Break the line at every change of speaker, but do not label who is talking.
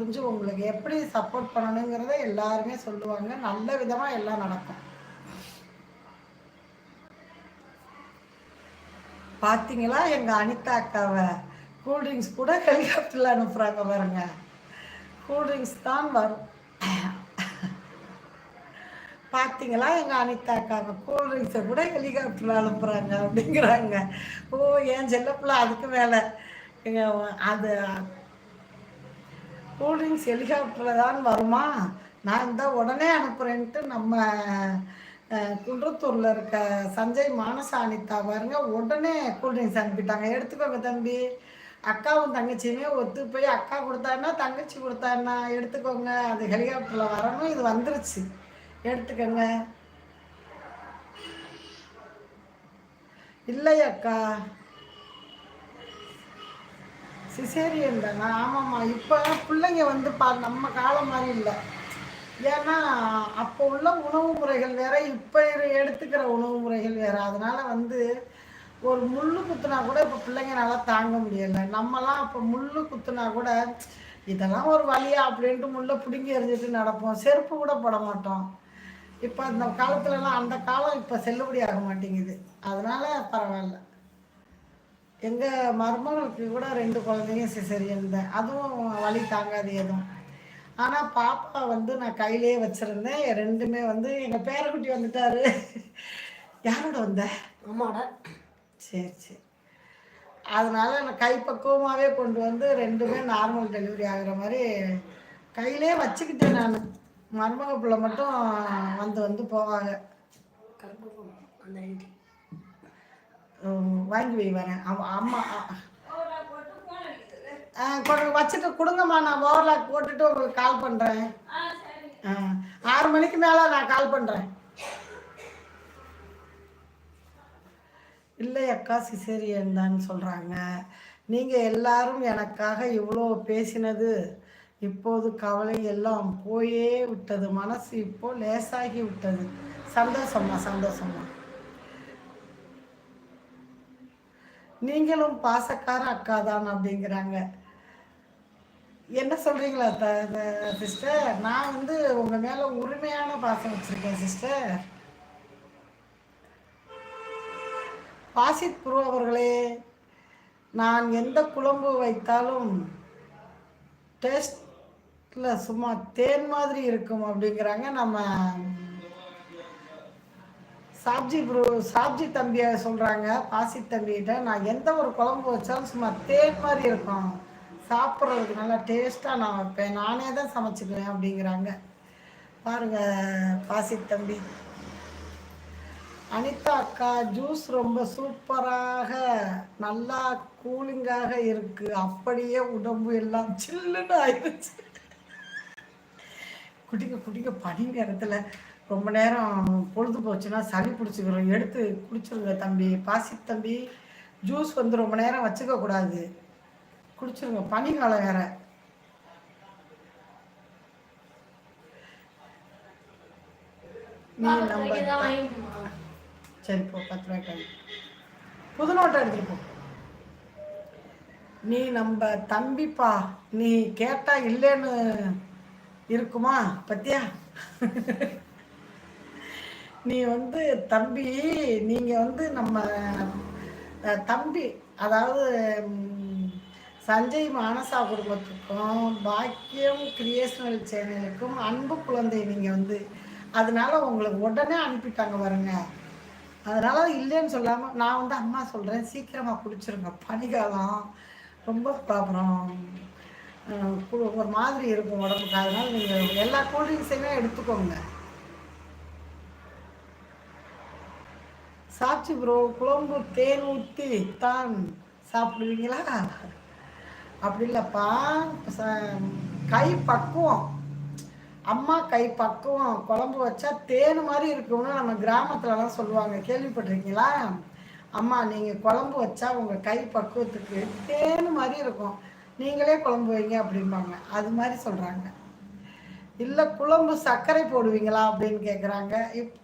புரிஞ்சு உங்களுக்கு. எப்படி சப்போர்ட் பண்ணணுங்கிறத எல்லாருமே சொல்லுவாங்க. நல்ல விதமாக எல்லாம் நடக்கும். பார்த்தீங்களா எங்கள் அனிதா அக்காவை. கூல்ட்ரிங்க்ஸ் கூட ஹெலிகாப்டரில் அனுப்புகிறாங்க பாருங்க. கூல்ட்ரிங்க்ஸ் தான் வரும். பார்த்தீங்களா எங்கள் அனிதா அக்காவை. கூல்ட்ரிங்க்ஸை கூட ஹெலிகாப்டரில் அனுப்புகிறாங்க அப்படிங்கிறாங்க. ஓ என் செல்லப்பிள்ள அதுக்கு மேலே? அது கூல்ட்ரிங்க்ஸ் ஹெலிகாப்டரில் தான் வருமா? நான் இந்த உடனே அனுப்புகிறேன்ட்டு நம்ம குன்றத்தூரில் இருக்க சஞ்சய் மானச அனிதா பாருங்க உடனே கூல்ட்ரிங்க்ஸ் அனுப்பிட்டாங்க. எடுத்துக்கோங்க தம்பி. அக்காவும் தங்கச்சியுமே ஒத்து போய் அக்கா கொடுத்தான்னா தங்கச்சி கொடுத்தான்னா எடுத்துக்கோங்க. அது ஹெலிகாப்டரில் வரணும் இது வந்துருச்சு. எடுத்துக்கோங்க. இல்லை அக்கா சிசேரியன் தானே. ஆமாம்மா. இப்போ பிள்ளைங்க வந்து பா நம்ம காலம் மாதிரி இல்லை. ஏன்னா அப்போ உள்ள உணவு முறைகள் வேற இப்போ எடுத்துக்கிற உணவு முறைகள் வேற. அதனால வந்து ஒரு முள்ளு குத்துனா கூட இப்போ பிள்ளைங்க நல்லா தாங்க முடியலை. நம்மலாம் அப்போ முள்ளு குத்துனா கூட இதெல்லாம் ஒரு வழியா அப்படின்ட்டு முள்ளை பிடுங்கி எறிஞ்சிட்டு நடப்போம். செருப்பு கூட போட மாட்டோம். இப்போ அந்த காலத்துலலாம் அந்த காலம் இப்போ செல்லுபடி ஆக மாட்டேங்குது. அதனால பரவாயில்ல. எங்கள் மருமகளுக்கு கூட ரெண்டு குழந்தைங்க சிசரியன் தான் அதுவும் வழி தாங்காது எதுவும். ஆனால் பாப்பா வந்து நான் கையிலே வச்சுருந்தேன். ரெண்டுமே வந்து எங்கள் பேரக்குட்டி வந்துட்டாரு. யாரோட வந்த?
அம்மாட
சரி சரி. அதனால நான் கைப்பக்குவமாகவே கொண்டு வந்து ரெண்டுமே நார்மல் டெலிவரி ஆகிற மாதிரி கையிலே வச்சுக்கிட்டேன் நான். மருமக பிள்ளை மட்டும் வந்து வந்து போவாங்க.
கருப்பு அந்த
வாங்கி வை வரேன் அவ- அம்மா ஆ வச்சுட்டு கொடுங்கம்மா நான் ஓவர்லாக் போட்டுட்டு உங்களுக்கு கால் பண்ணுறேன் ஆ ஆறு மணிக்கு மேலே நான் கால் பண்ணுறேன் இல்லை அக்கா சிசேரியன் தான் சொல்கிறாங்க நீங்கள் எல்லாரும் எனக்காக இவ்வளோ பேசினது. இப்போது கவலை எல்லாம் போயே விட்டது. மனசு இப்போ லேசாகி விட்டது. சந்தோஷம்மா சந்தோஷம்மா. நீங்களும் பாசக்கார அக்கா தான் அப்படிங்கிறாங்க. என்ன சொல்றீங்களா சிஸ்டர் நான் வந்து உங்க மேல உரிமையான பாசம் வச்சிருக்கேன் சிஸ்டர் பாசித் புரு அவர்களே நான் எந்த குழம்பு வைத்தாலும் டேஸ்ட்ல சும்மா தேன் மாதிரி இருக்கும் அப்படிங்கிறாங்க நம்ம சாப்ஜி ப்ரோ சாப்ஜி தம்பியை சொல்கிறாங்க பாசி தம்பிகிட்ட நான் எந்த ஒரு குழம்பு வச்சாலும் சும்மா தேன் மாதிரி இருக்கும். சாப்பிட்றதுக்கு நல்லா டேஸ்ட்டாக நான் வைப்பேன். நானே தான் சமைச்சுக்குவேன் அப்படிங்கிறாங்க. பாருங்க பாசி தம்பி. அனிதா அக்கா ஜூஸ் ரொம்ப சூப்பராக நல்லா கூலிங்காக இருக்கு. அப்படியே உடம்பு எல்லாம் சில்லுன்னு ஆயிடுச்சு. குடிங்க குடிங்க பனி நேரத்தில் ரொம்ப நேரம் பொழுது போச்சுன்னா சளி பிடிச்சிக்கிறோம். எடுத்து குடிச்சிருங்க தம்பி. பாசி தம்பி ஜூஸ் வந்து ரொம்ப நேரம் வச்சுக்க கூடாது. குடிச்சிருங்க. பனிக்காலம் வேற. நீ நம்ம சரி போ பத்து ரூபாய்க்கு புது நோட்டை எடுத்துட்டு போ. நீ நம்ம தம்பிப்பா நீ கேட்டா இல்லைன்னு இருக்குமா? பத்தியா? நீ வந்து தம்பி நீங்க வந்து நம்ம தம்பி அதாவது சஞ்சய் மானசா குடும்பத்துக்கும் பாக்கியம் கிரியேஷனல் சேனலுக்கும் அன்பு குழந்தை நீங்க வந்து அதனால உங்களுக்கு உடனே அனுப்பிட்டாங்க பாருங்க. அதனால இல்லைன்னு சொல்லாம நான் வந்து அம்மா சொல்றேன் சீக்கிரமா குடிச்சிருங்க. பனிக்காலம் ரொம்ப ப்ராப்ளம். ஒரு மாதிரி இருக்கும் உடம்புக்கு. அதனால நீங்க எல்லா கூல்ட்ரிங்க்ஸையுமே எடுத்துக்கோங்க. சாட்சி ப்ரோ குழம்பு தேன் ஊற்றி தான் சாப்பிடுவீங்களா? அப்படி இல்லைப்பா. கை பக்குவம். அம்மா கை பக்குவம். குழம்பு வச்சா தேன் மாதிரி இருக்கும்னு நம்ம கிராமத்துலலாம் சொல்லுவாங்க. கேள்விப்பட்டிருக்கீங்களா? அம்மா நீங்கள் குழம்பு வச்சா உங்கள் கை பக்குவத்துக்கு தேன் மாதிரி இருக்கும். நீங்களே குழம்பு வைங்க அப்படிம்பாங்க. அது மாதிரி சொல்கிறாங்க இல்லை குழம்பு சர்க்கரை போடுவீங்களா அப்படின்னு கேட்குறாங்க இப்